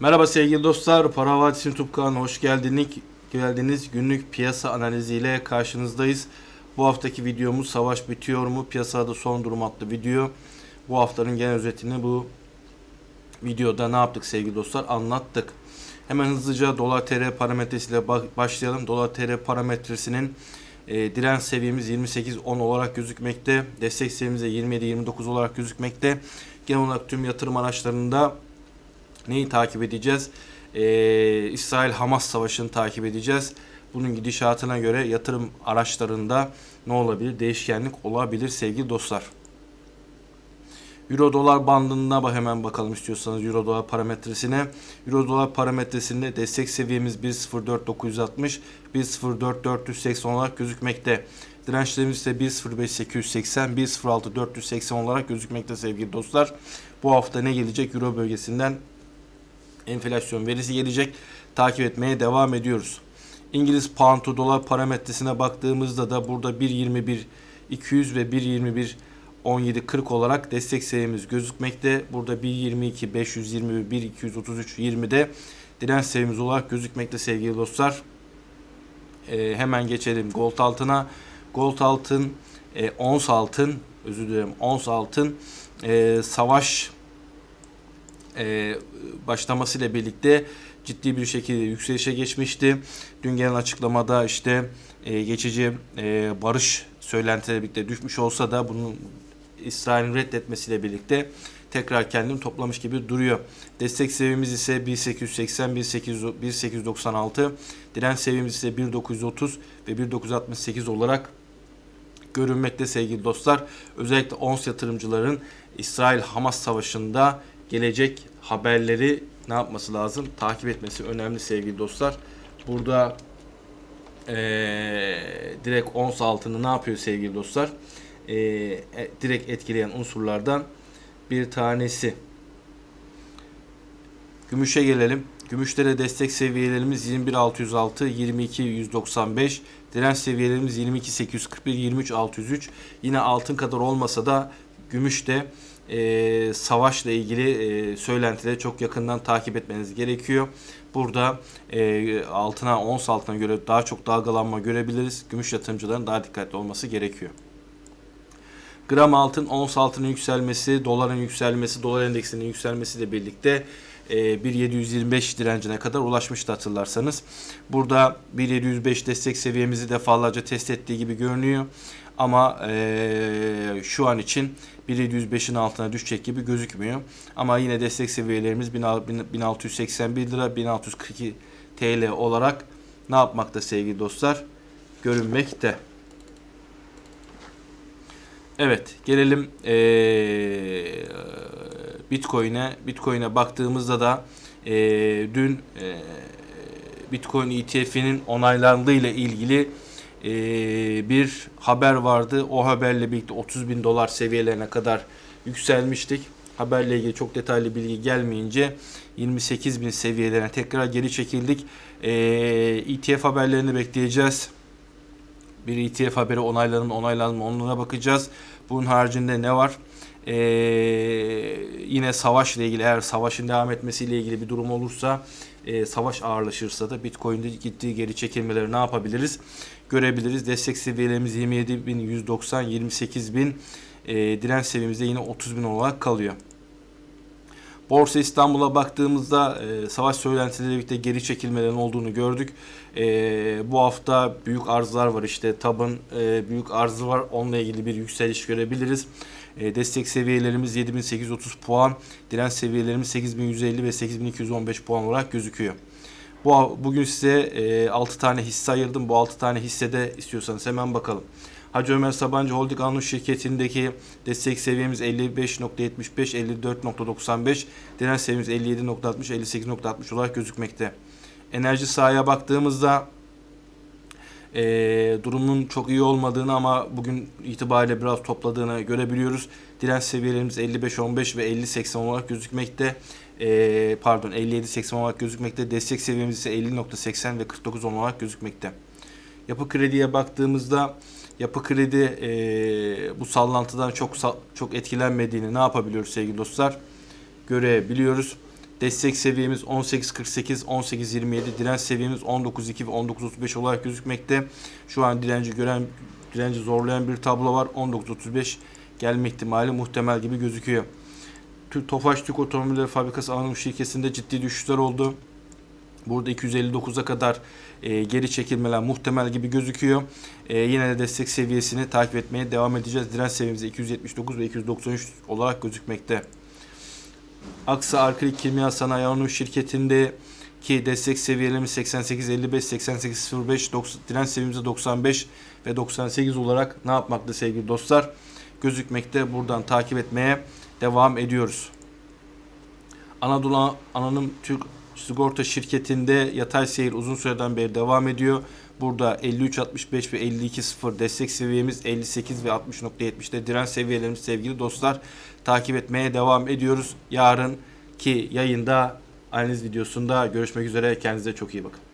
Merhaba sevgili dostlar. Para Vadisi YouTube kanalına hoş geldiniz. geldiniz. Günlük piyasa analiziyle karşınızdayız. Bu haftaki videomuz Savaş Bitiyor mu? Piyasada son durum adlı video. Bu haftanın genel özetini bu videoda ne yaptık sevgili dostlar? Anlattık. Hemen hızlıca dolar tr parametresiyle ba- başlayalım. Dolar tr parametresinin e, direnç seviyemiz 28.10 olarak gözükmekte. Destek seviyemiz de 27.29 olarak gözükmekte. Genel olarak tüm yatırım araçlarında neyi takip edeceğiz? Ee, İsrail-Hamas savaşını takip edeceğiz. Bunun gidişatına göre yatırım araçlarında ne olabilir? Değişkenlik olabilir sevgili dostlar. Euro dolar bandına bak hemen bakalım istiyorsanız Euro dolar parametresine. Euro dolar parametresinde destek seviyemiz 1.04.960, 1.04.480 olarak gözükmekte. Dirençlerimiz ise 1.05.880, 1.06.480 olarak gözükmekte sevgili dostlar. Bu hafta ne gelecek? Euro bölgesinden enflasyon verisi gelecek. Takip etmeye devam ediyoruz. İngiliz pound to dolar parametresine baktığımızda da burada 1.21 200 ve 1.21 17.40 olarak destek seviyemiz gözükmekte. Burada 1.22 521 1 233 20'de direnç seviyemiz olarak gözükmekte sevgili dostlar. Ee, hemen geçelim gold altına. Gold altın, e, ons altın, özür dilerim ons altın e, savaş e, başlamasıyla birlikte ciddi bir şekilde yükselişe geçmişti. Dün gelen açıklamada işte e, geçici e, barış söylentileri birlikte düşmüş olsa da bunun İsrail'in reddetmesiyle birlikte tekrar kendini toplamış gibi duruyor. Destek seviyemiz ise 1880, 1800 1896, direnç seviyemiz ise 1930 ve 1968 olarak görünmekte sevgili dostlar. Özellikle ons yatırımcıların İsrail-Hamas savaşında gelecek haberleri ne yapması lazım? Takip etmesi önemli sevgili dostlar. Burada eee, direkt ons altını ne yapıyor sevgili dostlar? E, direkt etkileyen unsurlardan bir tanesi. Gümüşe gelelim. Gümüşlere destek seviyelerimiz 21606, 22195, direnç seviyelerimiz 22841, 23603. Yine altın kadar olmasa da gümüşte e, savaşla ilgili e, söylentileri çok yakından takip etmeniz gerekiyor. Burada e, altına, ons altına göre daha çok dalgalanma görebiliriz. Gümüş yatırımcıların daha dikkatli olması gerekiyor. Gram altın, ons altının yükselmesi, doların yükselmesi, dolar endeksinin yükselmesiyle birlikte e, 1.725 direncine kadar ulaşmıştı hatırlarsanız. Burada 1.705 destek seviyemizi defalarca test ettiği gibi görünüyor. Ama e, şu an için 1.705'in altına düşecek gibi gözükmüyor. Ama yine destek seviyelerimiz 1681 lira, 1642 TL olarak ne yapmakta sevgili dostlar? Görünmekte. Evet gelelim eee Bitcoin'e. Bitcoin'e baktığımızda da eee, dün eee, Bitcoin ETF'inin onaylandığı ile ilgili eee, bir haber vardı. O haberle birlikte 30 bin dolar seviyelerine kadar yükselmiştik. Haberle ilgili çok detaylı bilgi gelmeyince 28 bin seviyelerine tekrar geri çekildik. Eee ETF haberlerini bekleyeceğiz bir ETF haberi onaylanın onaylanma onlara bakacağız. Bunun haricinde ne var? Ee, yine savaşla ilgili eğer savaşın devam etmesiyle ilgili bir durum olursa e, savaş ağırlaşırsa da Bitcoin'de gittiği geri çekilmeleri ne yapabiliriz? Görebiliriz. Destek seviyelerimiz 27.190, 28.000 e, direnç seviyemizde yine 30.000 olarak kalıyor. Borsa İstanbul'a baktığımızda e, savaş söylentileriyle birlikte geri çekilmelerin olduğunu gördük. E, bu hafta büyük arzlar var işte TAB'ın e, büyük arzı var onunla ilgili bir yükseliş görebiliriz. E, destek seviyelerimiz 7830 puan, direnç seviyelerimiz 8150 ve 8215 puan olarak gözüküyor. Bu bugün size e, 6 tane hisse ayırdım. Bu 6 tane hissede istiyorsanız hemen bakalım. Hacı Ömer Sabancı Holding Anoş şirketindeki destek seviyemiz 55.75, 54.95, direnç seviyemiz 57.60, 58.60 olarak gözükmekte. Enerji sahaya baktığımızda e, durumun çok iyi olmadığını ama bugün itibariyle biraz topladığını görebiliyoruz. Direnç seviyelerimiz 55.15 ve 50.80 olarak gözükmekte. E, pardon 57.80 olarak gözükmekte. Destek seviyemiz ise 50.80 ve 49.10 olarak gözükmekte. Yapı krediye baktığımızda Yapı Kredi e, bu sallantıdan çok çok etkilenmediğini ne yapabiliyoruz sevgili dostlar? Görebiliyoruz. Destek seviyemiz 18.48, 18.27, direnç seviyemiz 19.2 ve 19.35 olarak gözükmekte. Şu an direnci gören, direnci zorlayan bir tablo var. 19.35 gelme ihtimali muhtemel gibi gözüküyor. Tofaş Türk Otomobilleri Fabrikası Anonim Şirketi'nde ciddi düşüşler oldu. Burada 259'a kadar e, geri çekilmeler muhtemel gibi gözüküyor. E, yine de destek seviyesini takip etmeye devam edeceğiz. Direnç seviyemiz 279 ve 293 olarak gözükmekte. Aksa Arkalik Kimya Sanayi Anonim Şirketi'nde ki destek seviyelerimiz 88.55, 88.05, 90 direnç seviyemiz 95 ve 98 olarak ne yapmakta sevgili dostlar? Gözükmekte. Buradan takip etmeye devam ediyoruz. Anadolu Anonim Türk Sigorta Şirketi'nde yatay seyir uzun süreden beri devam ediyor. Burada 53.65 ve 52.0 destek seviyemiz 58 ve 60.70'te direnç seviyelerimiz sevgili dostlar takip etmeye devam ediyoruz. Yarınki yayında analiz videosunda görüşmek üzere. Kendinize çok iyi bakın.